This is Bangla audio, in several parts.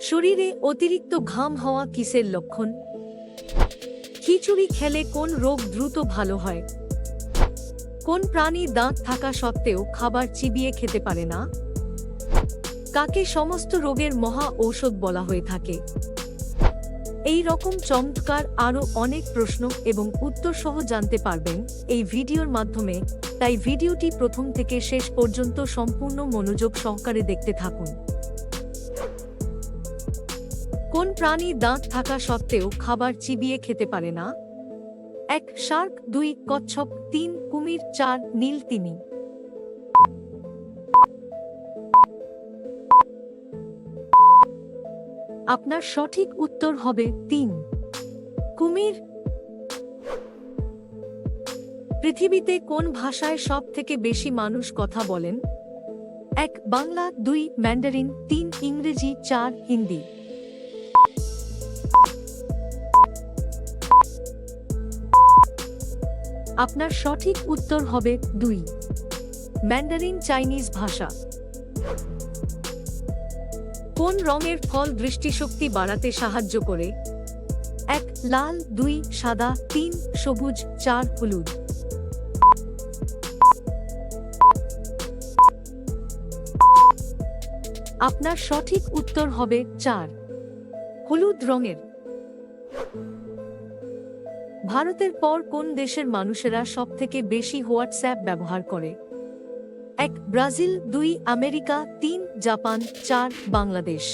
শরীরে অতিরিক্ত ঘাম হওয়া কিসের লক্ষণ? খিচুড়ি খেলে কোন রোগ দ্রুত ভালো হয়? কোন প্রাণী দাঁত থাকা সত্ত্বেও খাবার চিবিয়ে খেতে পারে না? কাকে সমস্ত রোগের মহা ঔষধ বলা হয়ে থাকে? এই রকম চমৎকার আরও অনেক প্রশ্ন এবং উত্তর সহ জানতে পারবেন এই ভিডিওর মাধ্যমে, তাই ভিডিওটি প্রথম থেকে শেষ পর্যন্ত সম্পূর্ণ মনোযোগ সহকারে দেখতে থাকুন। কোন প্রাণী দাঁত থাকা সত্ত্বেও খাবার চিবিয়ে খেতে পারে না? এক শার্ক, দুই কচ্ছপ, তিন কুমির, চার নীল তিমি। আপনার সঠিক উত্তর হবে তিন। কুমির। পৃথিবীতে কোন ভাষায় সব থেকে বেশি মানুষ কথা বলেন? এক, বাংলা, দুই, ম্যান্ডারিন, তিন, ইংরেজি, চার, হিন্দি। আপনার সঠিক উত্তর হবে দুই। ম্যান্ডারিন চাইনিজ ভাষা। কোন রঙের ফল দৃষ্টিশক্তি বাড়াতে সাহায্য করে? এক, লাল, দুই, সাদা, তিন, সবুজ, চার, হলুদ। আপনার সঠিক উত্তর হবে চার। হলুদ রঙের। ভারতের পর কোন দেশের মানুষেরা সবথেকে বেশি হোয়াটসঅ্যাপ ব্যবহার করে? এক, ব্রাজিল, দুই, আমেরিকা, তিন, জাপান, চার, বাংলাদেশ।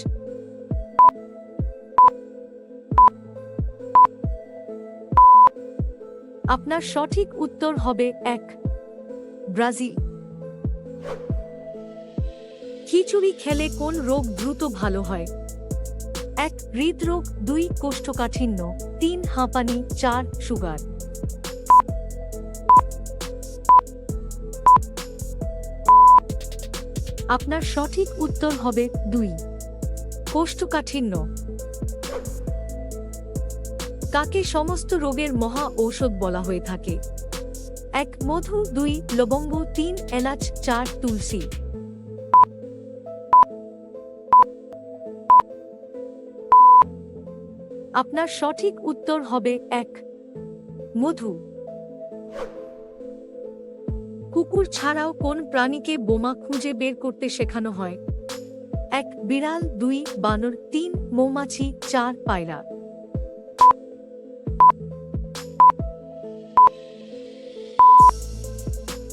আপনার সঠিক উত্তর হবে এক, ব্রাজিল। খিচুড়ি খেলে কোন রোগ দ্রুত ভালো হয়? এক হৃদরোগ, দুই কোষ্ঠকাঠিন্য, তিন হাঁপানি, চার সুগার। আপনার সঠিক উত্তর হবে দুই। কোষ্ঠকাঠিন্য। কাকে সমস্ত রোগের মহা ঔষধ বলা হয়ে থাকে? এক মধু, দুই লবঙ্গ, তিন এলাচ, চার তুলসী। আপনার সঠিক উত্তর হবে এক। মধু। কুকুর ছাড়াও কোন প্রাণীকে বোমা খুঁজে বের করতে শেখানো হয়? এক, বিড়াল, দুই, বানর, তিন, মৌমাছি, চার, পায়রা।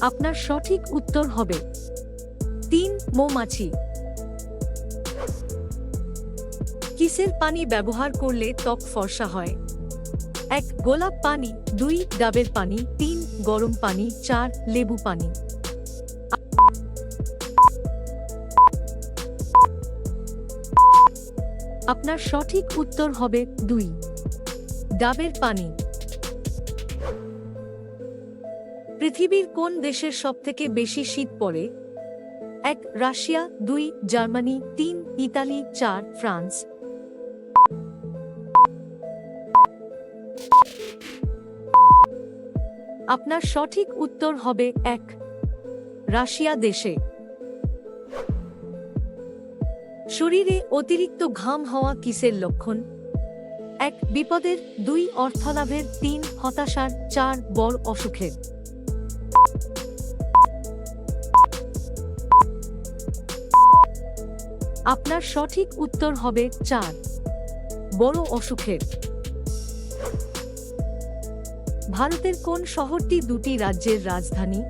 আপনার সঠিক উত্তর হবে তিন, মৌমাছি। কিসের পানি ব্যবহার করলে ত্বক ফর্সা হয়। এক, গোলাপ পানি, দুই, ডাবের পানি, তিন, গরম পানি, চার, লেবু পানি। আপনার সঠিক উত্তর হবে দুই, ডাবের পানি। পৃথিবীর কোন দেশের সবথেকে বেশি শীত পড়ে? এক, রাশিয়া, দুই, জার্মানি, তিন, ইতালি, চার, ফ্রান্স। আপনার সঠিক উত্তর হবে এক। রাশিয়া দেশে। শরীরে অতিরিক্ত ঘাম হওয়া কিসের লক্ষণ? এক, বিপদের দুই, অর্থলাভের তিন, হতাশার চার, বড় অসুখের। আপনার সঠিক উত্তর হবে চার, বড় অসুখের। ভারতের কোন শহরটি দুটি রাজ্যের রাজধানী?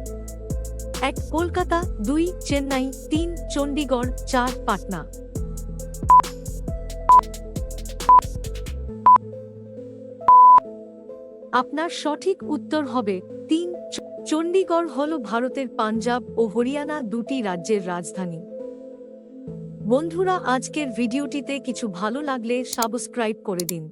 এক, কলকাতা, দুই, চেন্নাই, তিন, চণ্ডীগড়, চার, পাটনা। আপনার সঠিক উত্তর হবে তিন চণ্ডীগড় হল ভারতের পাঞ্জাব ও হরিয়ানা দুটি রাজ্যের রাজধানী। বন্ধুরা, আজকের ভিডিওটিতে কিছু ভালো লাগলে সাবস্ক্রাইব করে দিন।